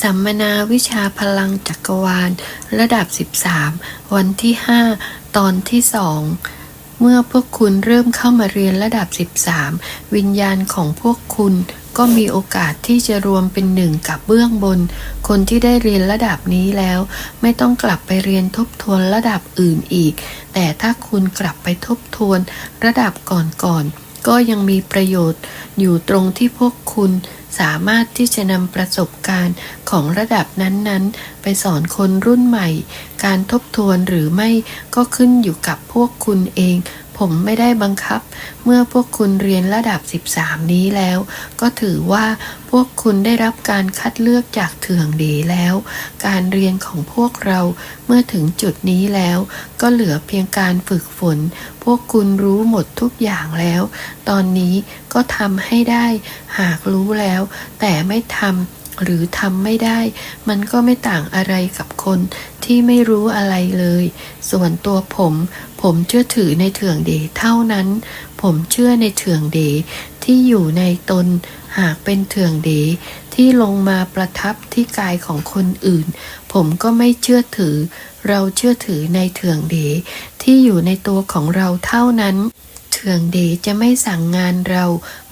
สัมมนาวิชาพลังจักรวาล ระดับ 13 วันที่ 5 ตอนที่2เมื่อพวกคุณเริ่มเข้ามาเรียนระดับ 13 วิญญาณของพวกคุณก็มีโอกาสที่จะรวมเป็นหนึ่งกับเบื้องบน คนที่ได้เรียนระดับนี้แล้ว ไม่ต้องกลับไปเรียนทบทวนระดับอื่นอีก แต่ถ้าคุณกลับไปทบทวนระดับก่อนๆก็ยังมีประโยชน์อยู่ตรงที่พวกคุณ สามารถที่จะนำประสบการณ์ของระดับนั้นๆ ไปสอนคนรุ่นใหม่ การทบทวนหรือไม่ก็ขึ้นอยู่กับพวกคุณเอง ผมไม่ได้บังคับ เมื่อพวกคุณเรียนระดับ 13 นี้แล้ว ก็ถือว่าพวกคุณได้รับการคัดเลือกจากเถื่องเดแล้ว การเรียนของพวกเราเมื่อถึงจุดนี้แล้ว ก็เหลือเพียงการฝึกฝน พวกคุณรู้หมดทุกอย่างแล้ว ตอนนี้ก็ทำให้ได้ หากรู้แล้ว แต่ไม่ทำ หรือทำไม่ได้ มันก็ไม่ต่างอะไรกับคนที่ไม่รู้อะไรเลย ส่วนตัวผม ผมเชื่อถือในเถื่องเดเท่านั้น ผมเชื่อในเถื่องเดที่อยู่ในตน หากเป็นเถื่องเดที่ลงมาประทับที่กายของคนอื่น ผมก็ไม่เชื่อถือ เราเชื่อถือในเถื่องเดที่อยู่ในตัวของเราเท่านั้น เถื่องเดจะไม่สั่งงานเรา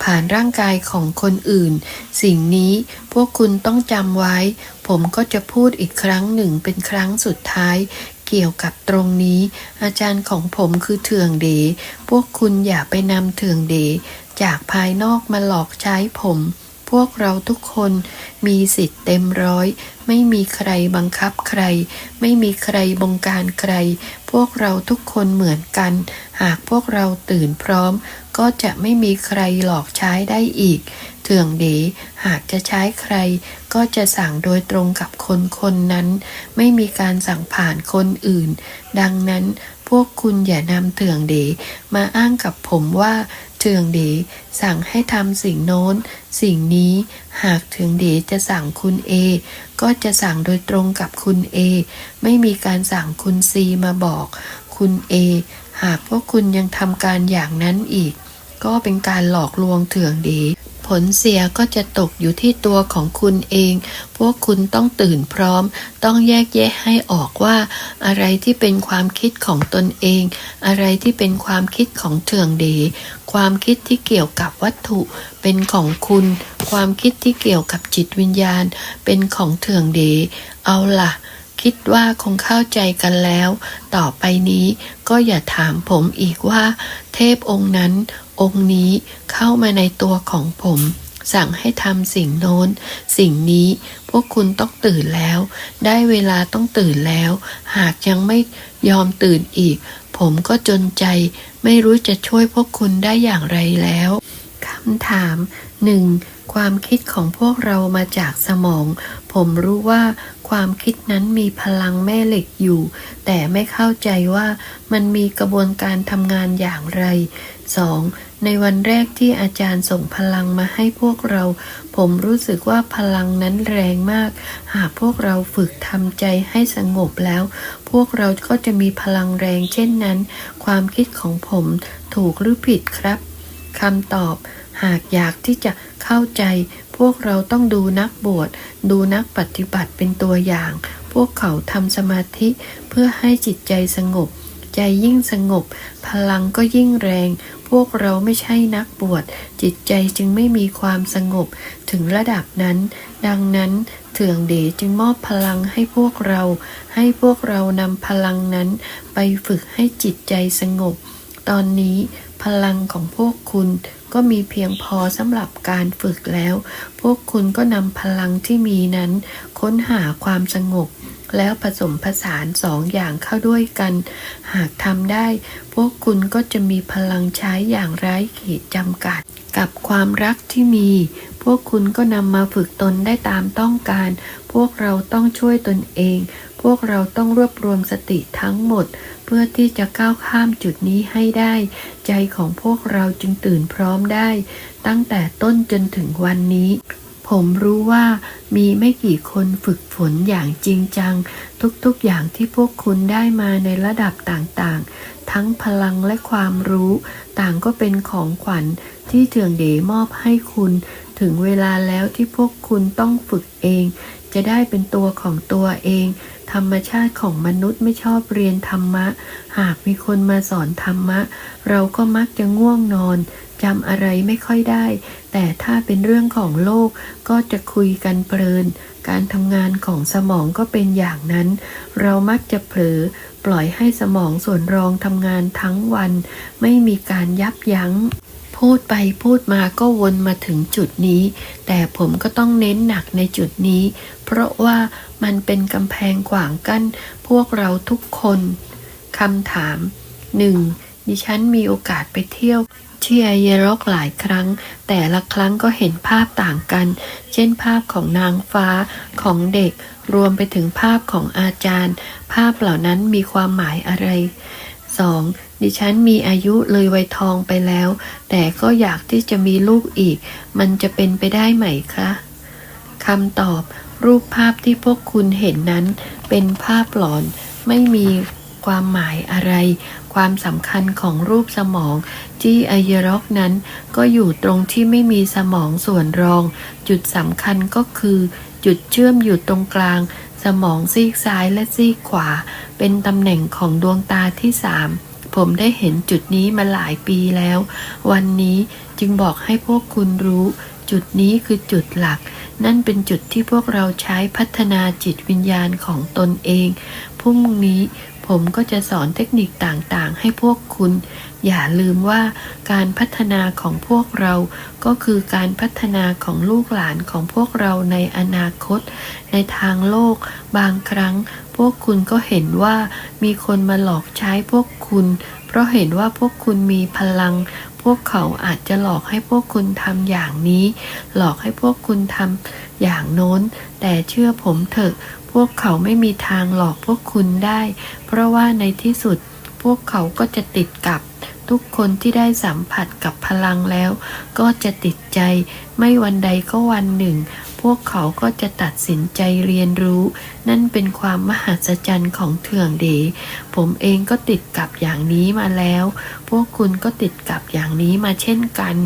ผ่านร่างกายของคนอื่น สิ่งนี้พวกคุณต้องจำไว้ ผมก็จะพูดอีกครั้งหนึ่งเป็นครั้งสุดท้ายเกี่ยวกับตรงนี้ อาจารย์ของผมคือเถื่องเดพวกคุณอย่าไปนำเถื่องเดจากภายนอกมาหลอกใช้ผม พวกเราทุกคนมีสิทธิ์เต็มร้อย ไม่มีใครบังคับใคร ไม่มีใครบงการใคร พวกเราทุกคนเหมือนกัน หากพวกเราตื่นพร้อม ก็จะไม่มีใครหลอกใช้ได้อีกเถื่องเดหากจะใช้ใคร ก็จะสั่งโดยตรงกับคนคนนั้น ไม่มีการสั่งผ่านคนอื่น ดังนั้นพวกคุณอย่านำเถื่องเดมาอ้างกับผมว่า เถืองเดสั่งให้ทำสิ่งโน้น สิ่งนี้ หากเถืองเดจะสั่งคุณเอก็จะสั่งโดยตรงกับคุณเอไม่มีการสั่งคุณซีมาบอก คุณเอหากพวกคุณยังทำการอย่างนั้นอีก ก็เป็นการหลอกลวงเถืองเดผลเสียก็จะตกอยู่ที่ตัวของคุณเอง พวกคุณต้องตื่นพร้อม ต้องแยกแยะให้ออกว่า อะไรที่เป็นความคิดของตนเอง อะไรที่เป็นความคิดของเถื่องเด ความคิดที่เกี่ยวกับวัตถุเป็นของคุณ ความคิดที่เกี่ยวกับจิตวิญญาณ เป็นของเถื่องเด เอาล่ะ คิดว่าคงเข้าใจกันแล้ว ต่อไปนี้ก็อย่าถามผมอีกว่า เทพองค์นั้น องค์นี้เข้ามาในตัวของผม สั่งให้ทำสิ่งโน้น สิ่งนี้ พวกคุณต้องตื่นแล้ว ได้เวลาต้องตื่นแล้ว หากยังไม่ยอมตื่นอีก ผมก็จนใจไม่รู้จะช่วยพวกคุณได้อย่างไรแล้วคำถาม 1. ความคิดของพวกเรามาจากสมอง ผมรู้ว่าความคิดนั้นมีพลังแม่เหล็กอยู่ แต่ไม่เข้าใจว่ามันมีกระบวนการทำงานอย่างไร 2. ในวันแรกที่อาจารย์ส่งพลังมาให้พวกเรา ผมรู้สึกว่าพลังนั้นแรงมาก หากพวกเราฝึกทำใจให้สงบแล้ว พวกเราก็จะมีพลังแรงเช่นนั้น ความคิดของผมถูกหรือผิดครับคำตอบ หากอยากที่จะ เข้าใจพวกเราต้องดูนักบวชดูนักปฏิบัติเป็นตัวอย่าง พวกเขาทำสมาธิเพื่อให้จิตใจสงบ ใจยิ่งสงบ พลังก็ยิ่งแรง พวกเราไม่ใช่นักบวชจิตใจจึงไม่มีความสงบ ถึงระดับนั้น ดังนั้นเถื่องเดชจึงมอบพลังให้พวกเรา ให้พวกเรานำพลังนั้น ไปฝึกให้จิตใจสงบ ตอนนี้ พลังของพวกคุณก็มีเพียงพอสำหรับการฝึกแล้ว พวกคุณก็นำพลังที่มีนั้น ค้นหาความสงบ แล้วผสมผสานสองอย่างเข้าด้วยกัน หากทำได้ พวกคุณก็จะมีพลังใช้อย่างไร้ขีดจำกัด กับความรักที่มี พวกคุณก็นำมาฝึกตนได้ตามต้องการ พวกเราต้องช่วยตนเอง พวกเราต้องรวบรวมสติทั้งหมด เพื่อที่จะก้าวข้ามจุดนี้ให้ได้ ใจของพวกเราจึงตื่นพร้อมได้ ตั้งแต่ต้นจนถึงวันนี้ ผมรู้ว่ามีไม่กี่คนฝึกฝนอย่างจริงจัง ทุกๆอย่างที่พวกคุณได้มาในระดับต่างๆ ทั้งพลังและความรู้ ต่างก็เป็นของขวัญที่เถื่องเดมอบให้คุณ ถึงเวลาแล้วที่พวกคุณต้องฝึกเอง จะได้เป็นตัวของตัวเอง ธรรมชาติของมนุษย์ไม่ชอบเรียนธรรมะ หากมีคนมาสอนธรรมะ เราก็มักจะง่วงนอนจำอะไรไม่ค่อยได้ แต่ถ้าเป็นเรื่องของโลกก็จะคุยกันเพลิน การทำงานของสมองก็เป็นอย่างนั้น เรามักจะเผลอปล่อยให้สมองส่วนรองทำงานทั้งวัน ไม่มีการยับยั้ง พูดไปพูดมาก็วนมาถึงจุดนี้ แต่ผมก็ต้องเน้นหนักในจุดนี้ เพราะว่ามันเป็นกำแพงขวางกั้นพวกเราทุกคนคำถาม 1. ดิฉันมีโอกาสไปเที่ยวที่ไอเยรกหลายครั้ง แต่ละครั้งก็เห็นภาพต่างกัน เช่นภาพของนางฟ้าของเด็ก รวมไปถึงภาพของอาจารย์ ภาพเหล่านั้นมีความหมายอะไร 2. ดิฉันมีอายุเลยวัยทองไปแล้ว แต่ก็อยากที่จะมีลูกอีก มันจะเป็นไปได้ไหมคะคำตอบ รูปภาพที่พวกคุณเห็นนั้น เป็นภาพหลอน ไม่มีความหมายอะไร ความสำคัญของรูปสมองที่ไอเยร็อกนั้น ก็อยู่ตรงที่ไม่มีสมองส่วนรอง จุดสำคัญก็คือ จุดเชื่อมอยู่ตรงกลาง สมองซีกซ้ายและซีกขวา เป็นตำแหน่งของดวงตาที่สาม ผมได้เห็นจุดนี้มาหลายปีแล้ว วันนี้จึงบอกให้พวกคุณรู้ จุดนี้คือจุดหลัก นั่นเป็นจุดที่พวกเราใช้พัฒนาจิตวิญญาณของตนเองพรุ่งนี้ ผมก็จะสอนเทคนิคต่างๆ ให้พวกคุณ อย่าลืมว่าการพัฒนาของพวกเรา ก็คือการพัฒนาของลูกหลานของพวกเราในอนาคต ในทางโลก บางครั้ง พวกคุณก็เห็นว่ามีคนมาหลอกใช้พวกคุณ เพราะเห็นว่าพวกคุณมีพลัง พวกเขาอาจจะหลอกให้พวกคุณทำอย่างนี้ หลอกให้พวกคุณทำ อย่างโน้น แต่เชื่อผมเถอะ พวกเขาไม่มีทางหลอกพวกคุณได้ เพราะว่าในที่สุดพวกเขาก็จะติดกับ ทุกคนที่ได้สัมผัสกับพลังแล้ว ก็จะติดใจ ไม่วันใดก็วันหนึ่ง พวกเขาก็จะตัดสินใจเรียนรู้ นั่นเป็นความมหัศจรรย์ของเถื่องเด ผมเองก็ติดกับอย่างนี้มาแล้ว พวกคุณก็ติดกับอย่างนี้มาเช่นกัน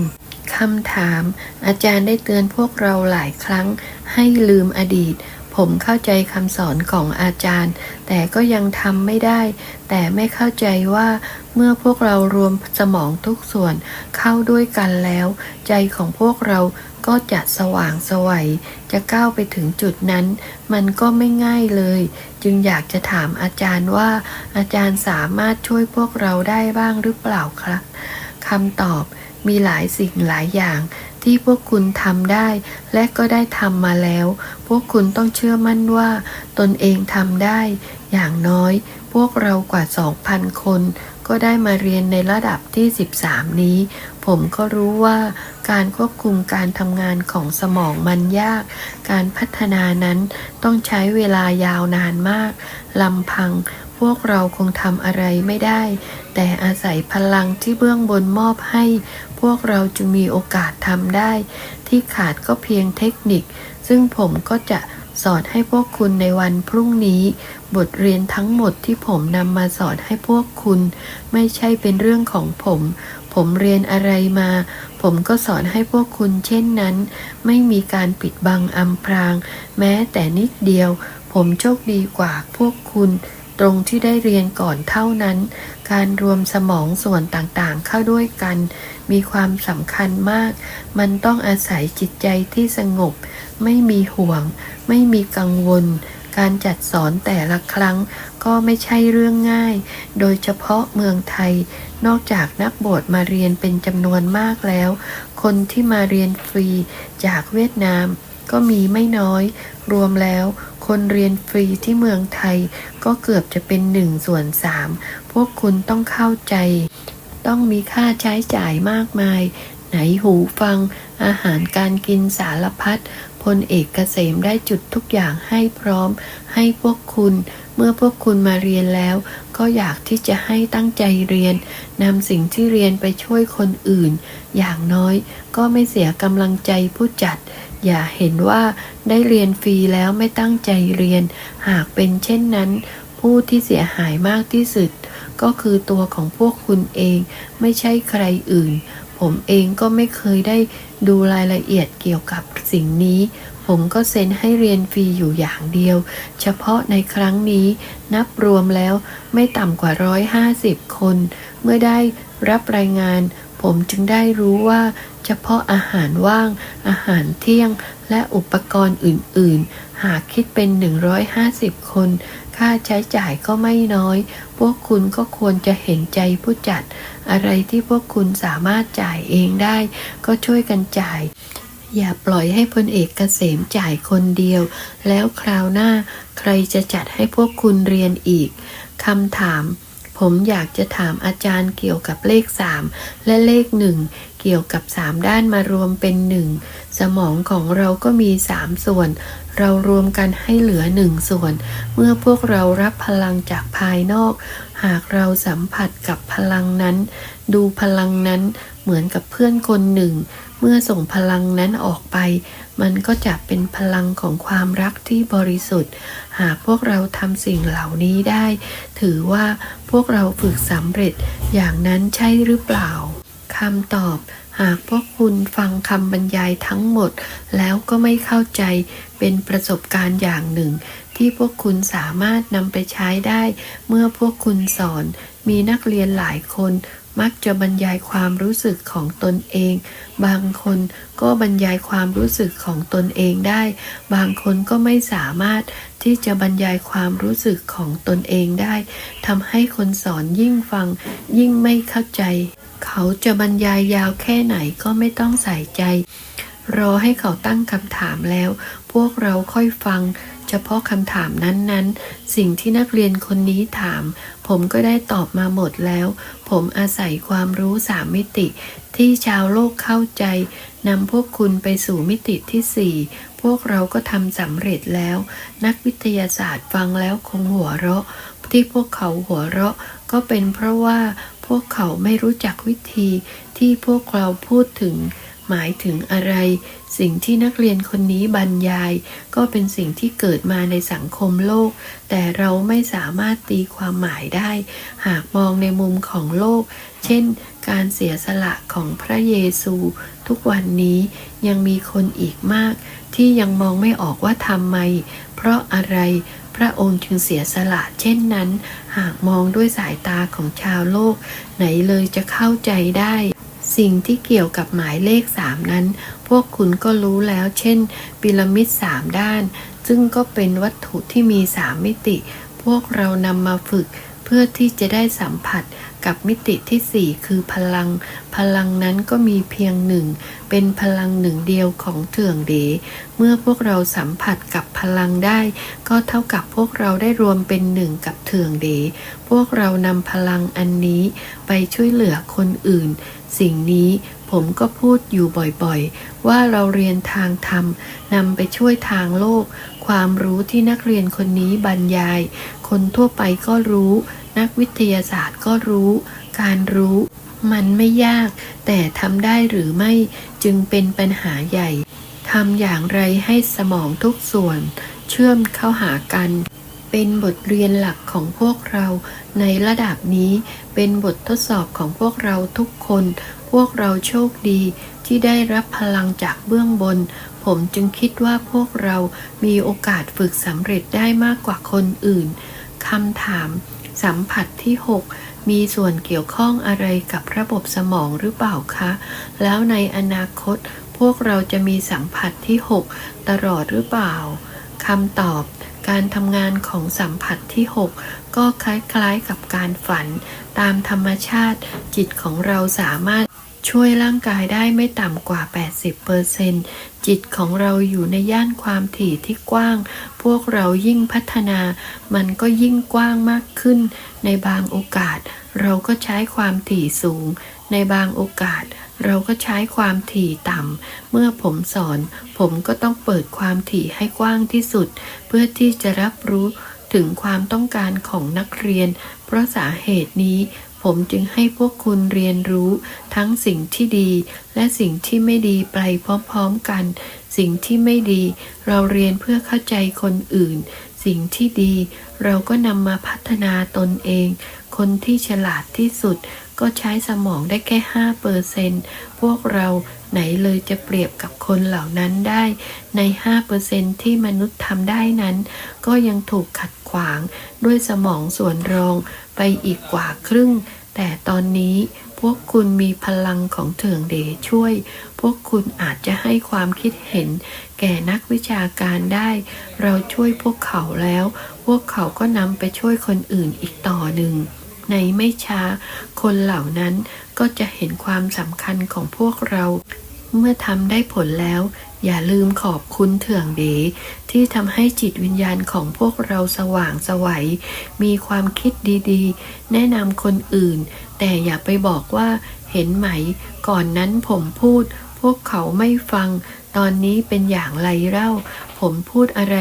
คำถาม อาจารย์ได้เตือนพวกเราหลายครั้ง ให้ลืมอดีต ผมเข้าใจคำสอนของอาจารย์ แต่ก็ยังทำไม่ได้ แต่ไม่เข้าใจว่าเมื่อพวกเรารวมสมองทุกส่วนเข้าด้วยกันแล้ว ใจของพวกเราก็จะสว่างไสวัย จะก้าวไปถึงจุดนั้น มันก็ไม่ง่ายเลย จึงอยากจะถามอาจารย์ว่า อาจารย์สามารถช่วยพวกเราได้บ้างหรือเปล่าครับคำตอบ มีหลายสิ่งหลายอย่างที่พวกคุณทำได้ และก็ได้ทำมาแล้ว พวกคุณต้องเชื่อมั่นว่า ตนเองทำได้ อย่างน้อย พวกเรากว่า 2,000 คน ก็ได้มาเรียนในระดับที่ 13 นี้ ผมก็รู้ว่าการควบคุมการทำงานของสมองมันยาก การพัฒนานั้นต้องใช้เวลายาวนานมากลำพังพวกเราคงทำอะไรไม่ได้ แต่อาศัยพลังที่เบื้องบนมอบให้ พวกเราจึงมีโอกาสทำได้ ที่ขาดก็เพียงเทคนิค ซึ่งผมก็จะสอนให้พวกคุณในวันพรุ่งนี้ บทเรียนทั้งหมดที่ผมนำมาสอนให้พวกคุณ ไม่ใช่เป็นเรื่องของผม ผมเรียนอะไรมา ผมก็สอนให้พวกคุณเช่นนั้น ไม่มีการปิดบังอำพราง แม้แต่นิดเดียว ผมโชคดีกว่าพวกคุณ ตรงที่ได้เรียนก่อนเท่านั้น การรวมสมองส่วนต่างๆ เข้าด้วยกัน มีความสำคัญมาก มันต้องอาศัยจิตใจที่สงบ ไม่มีห่วง ไม่มีกังวล การจัดสอนแต่ละครั้งก็ไม่ใช่เรื่องง่าย โดยเฉพาะเมืองไทย นอกจากนักบวชมาเรียนเป็นจำนวนมากแล้ว คนที่มาเรียนฟรีจากเวียดนามก็มีไม่น้อย รวมแล้ว คนเรียนฟรีที่เมืองไทยก็เกือบจะเป็นหนึ่งส่วนสามพวกคุณต้องเข้าใจ ต้องมีค่าใช้จ่ายมากมาย ไหนหูฟัง อาหารการกินสารพัดพลเอกเกษมได้จุดทุกอย่างให้พร้อม ให้พวกคุณ เมื่อพวกคุณมาเรียนแล้ว ก็อยากที่จะให้ตั้งใจเรียนนำสิ่งที่เรียนไปช่วยคนอื่น อย่างน้อยก็ไม่เสียกำลังใจผู้จัด อย่าเห็นว่าได้เรียนฟรีแล้วไม่ตั้งใจเรียน หากเป็นเช่นนั้น ผู้ที่เสียหายมากที่สุด ก็คือตัวของพวกคุณเองไม่ใช่ใครอื่น ผมเองก็ไม่เคยได้ดูรายละเอียดเกี่ยวกับสิ่งนี้ ผมก็เซ็นให้เรียนฟรีอยู่อย่างเดียว เฉพาะในครั้งนี้นับรวมแล้วไม่ต่ำกว่าร้อยห้าสิบคน เมื่อได้รับรายงาน ผมจึงได้รู้ว่า เฉพาะอาหารว่าง อาหารเที่ยง และอุปกรณ์อื่น ๆ หากคิดเป็น 150 คน ค่าใช้จ่ายก็ไม่น้อย พวกคุณก็ควรจะเห็นใจผู้จัด อะไรที่พวกคุณสามารถจ่ายเองได้ ก็ช่วยกันจ่ายอย่าปล่อยให้พลเอกเกษมจ่ายคนเดียว แล้วคราวหน้า ใครจะจัดให้พวกคุณเรียนอีก คำถาม ผมอยากจะถามอาจารย์เกี่ยวกับเลข 3 และเลข 1 เกี่ยวกับ 3 ด้านมารวมเป็น 1 สมองของเราก็มี 3 ส่วน เรารวมกันให้เหลือ 1 ส่วน เมื่อพวกเรารับพลังจากภายนอก หากเราสัมผัสกับพลังนั้น ดูพลังนั้นเหมือนกับเพื่อนคนหนึ่ง เมื่อส่งพลังนั้นออกไป มันก็จะเป็นพลังของความรักที่บริสุทธิ์ หากพวกเราทำสิ่งเหล่านี้ได้ ถือว่าพวกเราฝึกสำเร็จ อย่างนั้นใช่หรือเปล่าคำตอบหากพวกคุณฟังคำบรรยายทั้งหมด แล้วก็ไม่เข้าใจเป็นประสบการณ์อย่างหนึ่ง ที่พวกคุณสามารถนำไปใช้ได้ เมื่อพวกคุณสอนมีนักเรียนหลายคนมักจะบรรยายความรู้สึกของตนเอง บางคนก็บรรยายความรู้สึกของตนเองได้ บางคนก็ไม่สามารถที่จะบรรยายความรู้สึกของตนเองได้ทำให้คนสอนยิ่งฟัง ยิ่งไม่เข้าใจ เขาจะบรรยายยาวแค่ไหนก็ไม่ต้องใส่ใจ รอให้เขาตั้งคำถามแล้ว พวกเราค่อยฟัง เฉพาะคำถามนั้นๆ สิ่งที่นักเรียนคนนี้ถาม ผมก็ได้ตอบมาหมดแล้ว ผมอาศัยความรู้สามมิติ ที่ชาวโลกเข้าใจนำพวกคุณไปสู่มิติที่สี่พวกเราก็ทำสำเร็จแล้ว นักวิทยาศาสตร์ฟังแล้วคงหัวเราะ ที่พวกเขาหัวเราะก็เป็นเพราะว่าพวกเขาไม่รู้จักวิธีที่พวกเราพูดถึง หมายถึงอะไร สิ่งที่นักเรียนคนนี้บรรยาย ก็เป็นสิ่งที่เกิดมาในสังคมโลก แต่เราไม่สามารถตีความหมายได้ หากมองในมุมของโลก เช่น การเสียสละของพระเยซู ทุกวันนี้ยังมีคนอีกมาก ที่ยังมองไม่ออกว่าทำไม เพราะอะไรพระองค์จึงเสียสละเช่นนั้น หากมองด้วยสายตาของชาวโลก ไหนเลยจะเข้าใจได้ สิ่งที่เกี่ยวกับหมายเลขสามนั้น พวกคุณก็รู้แล้ว เช่น พีระมิดสามด้าน ซึ่งก็เป็นวัตถุที่มีสามมิติ พวกเรานำมาฝึกเพื่อที่จะได้สัมผัสกับมิติที่สี่คือพลัง พลังนั้นก็มีเพียงหนึ่ง เป็นพลังหนึ่งเดียวของเถื่องเด เมื่อพวกเราสัมผัสกับพลังได้ ก็เท่ากับพวกเราได้รวมเป็นหนึ่งกับเถื่องเด พวกเรานำพลังอันนี้ไปช่วยเหลือคนอื่น สิ่งนี้ผมก็พูดอยู่บ่อยๆ ว่าเราเรียนทางธรรมนำไปช่วยทางโลก ความรู้ที่นักเรียนคนนี้บรรยาย คนทั่วไปก็รู้ นักวิทยาศาสตร์ก็รู้ การรู้ มันไม่ยาก แต่ทำได้หรือไม่จึงเป็นปัญหาใหญ่ทำอย่างไรให้สมองทุกส่วน เชื่อมเข้าหากัน เป็นบทเรียนหลักของพวกเราในระดับนี้ เป็นบททดสอบของพวกเราทุกคน พวกเราโชคดีที่ได้รับพลังจากเบื้องบน ผมจึงคิดว่าพวกเรามีโอกาสฝึกสำเร็จได้มากกว่าคนอื่นคำถาม สัมผัสที่ 6 มีส่วนเกี่ยวข้องอะไรกับระบบสมองหรือเปล่าคะ แล้วในอนาคต พวกเราจะมีสัมผัสที่ 6 ตลอดหรือเปล่าคำตอบ การทำงานของสัมผัสที่ 6 ก็คล้ายๆกับการฝัน ตามธรรมชาติ จิตของเราสามารถช่วยร่างกายได้ไม่ต่ำกว่า 80%จิตของเราอยู่ในย่านความถี่ที่กว้าง พวกเรายิ่งพัฒนา มันก็ยิ่งกว้างมากขึ้น ในบางโอกาส เราก็ใช้ความถี่สูง ในบางโอกาส เราก็ใช้ความถี่ต่ำ เมื่อผมสอน ผมก็ต้องเปิดความถี่ให้กว้างที่สุด เพื่อที่จะรับรู้ถึงความต้องการของนักเรียน เพราะสาเหตุนี้ผมจึงให้พวกคุณเรียนรู้ทั้งสิ่งที่ดี และสิ่งที่ไม่ดีไปพร้อมๆกัน สิ่งที่ไม่ดี เราเรียนเพื่อเข้าใจคนอื่น สิ่งที่ดี เราก็นำมาพัฒนาตนเอง คนที่ฉลาดที่สุด ก็ใช้สมองได้แค่ห้าเปอร์เซนพวกเราไหนเลยจะเปรียบกับคนเหล่านั้นได้ ในห้าเปอร์เซนที่มนุษย์ทำได้นั้น ก็ยังถูกขัดขวางด้วยสมองส่วนรองไปอีกกว่าครึ่ง แต่ตอนนี้พวกคุณมีพลังของเถื่องเดช่วย พวกคุณอาจจะให้ความคิดเห็น แก่นักวิชาการได้ เราช่วยพวกเขาแล้ว พวกเขาก็นำไปช่วยคนอื่นอีกต่อหนึ่ง ในไม่ช้า คนเหล่านั้นก็จะเห็นความสำคัญของพวกเรา เมื่อทำได้ผลแล้ว อย่าลืมขอบคุณเถื่องเดที่ทำให้จิตวิญญาณของพวกเราสว่างสวัย มีความคิดดีๆ แนะนำคนอื่น แต่อย่าไปบอกว่าเห็นไหม ก่อนนั้นผมพูด พวกเขาไม่ฟัง ตอนนี้เป็นอย่างไรเล่า ผมพูดอะไร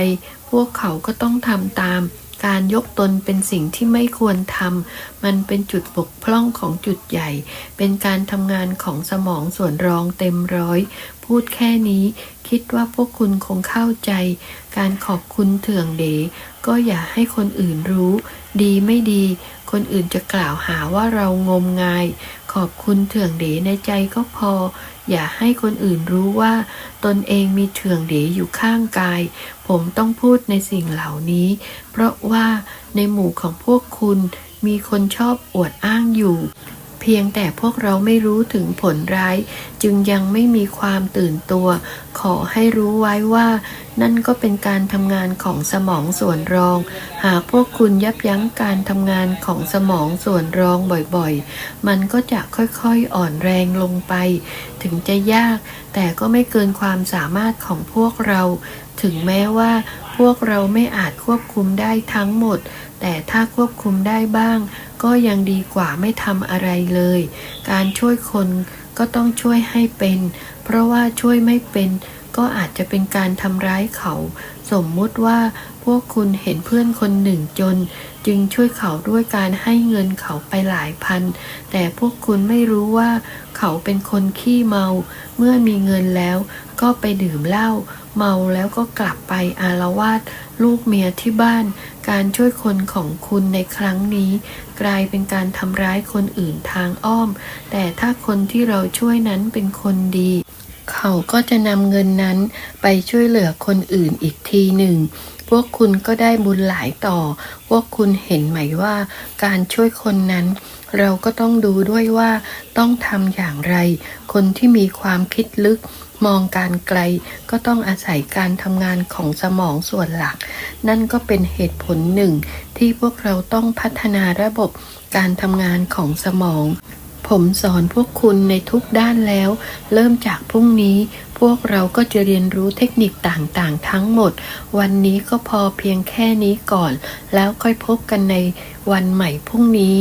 พวกเขาก็ต้องทำตาม การยกตนเป็นสิ่งที่ไม่ควรทำ มันเป็นจุดบกพร่องของจุดใหญ่ เป็นการทำงานของสมองส่วนรองเต็มร้อย พูดแค่นี้ คิดว่าพวกคุณคงเข้าใจ การขอบคุณเถื่องเดก็อย่าให้คนอื่นรู้ ดีไม่ดี คนอื่นจะกล่าวหาว่าเรางมงาย ขอบคุณเถื่องเดในใจก็พอ อย่าให้คนอื่นรู้ว่า ตนเองมีเถื่องเดอยู่ข้างกาย ผมต้องพูดในสิ่งเหล่านี้ เพราะว่าในหมู่ของพวกคุณมีคนชอบอวดอ้างอยู่ พียงแต่พวกเราไม่รู้ถึงผลร้าย จึงยังไม่มีความตื่นตัว ขอให้รู้ไว้ว่า นั่นก็เป็นการทำงานของสมองส่วนรอง หากพวกคุณยับยั้งการทำงานของสมองส่วนรองบ่อยๆ มันก็จะค่อยๆอ่อนแรงลงไป ถึงจะยาก แต่ก็ไม่เกินความสามารถของพวกเรา ถึงแม้ว่า พวกเราไม่อาจควบคุมได้ทั้งหมด แต่ถ้าควบคุมได้บ้าง ก็ยังดีกว่าไม่ทำอะไรเลย การช่วยคนก็ต้องช่วยให้เป็น เพราะว่าช่วยไม่เป็น ก็อาจจะเป็นการทำร้ายเขา สมมุติว่าพวกคุณเห็นเพื่อนคนหนึ่งจน จึงช่วยเขาด้วยการให้เงินเขาไปหลายพัน แต่พวกคุณไม่รู้ว่า เขาเป็นคนขี้เมา เมื่อมีเงินแล้ว ก็ไปดื่มเหล้าเมาแล้วก็กลับไปอารวาส ลูกเมียที่บ้าน การช่วยคนของคุณในครั้งนี้ กลายเป็นการทำร้ายคนอื่นทางอ้อม แต่ถ้าคนที่เราช่วยนั้นเป็นคนดี เขาก็จะนำเงินนั้นไปช่วยเหลือคนอื่นอีกทีหนึ่งพวกคุณก็ได้บุญหลายต่อ พวกคุณเห็นไหมว่า การช่วยคนนั้น เราก็ต้องดูด้วยว่าต้องทำอย่างไร คนที่มีความคิดลึก มองการไกลก็ต้องอาศัยการทำงานของสมองส่วนหลัก นั่นก็เป็นเหตุผลหนึ่ง ที่พวกเราต้องพัฒนาระบบการทำงานของสมอง ผมสอนพวกคุณในทุกด้านแล้ว เริ่มจากพรุ่งนี้ พวกเราก็จะเรียนรู้เทคนิคต่างๆ ทั้งหมด วันนี้ก็พอเพียงแค่นี้ก่อน แล้วค่อยพบกันในวันใหม่พรุ่งนี้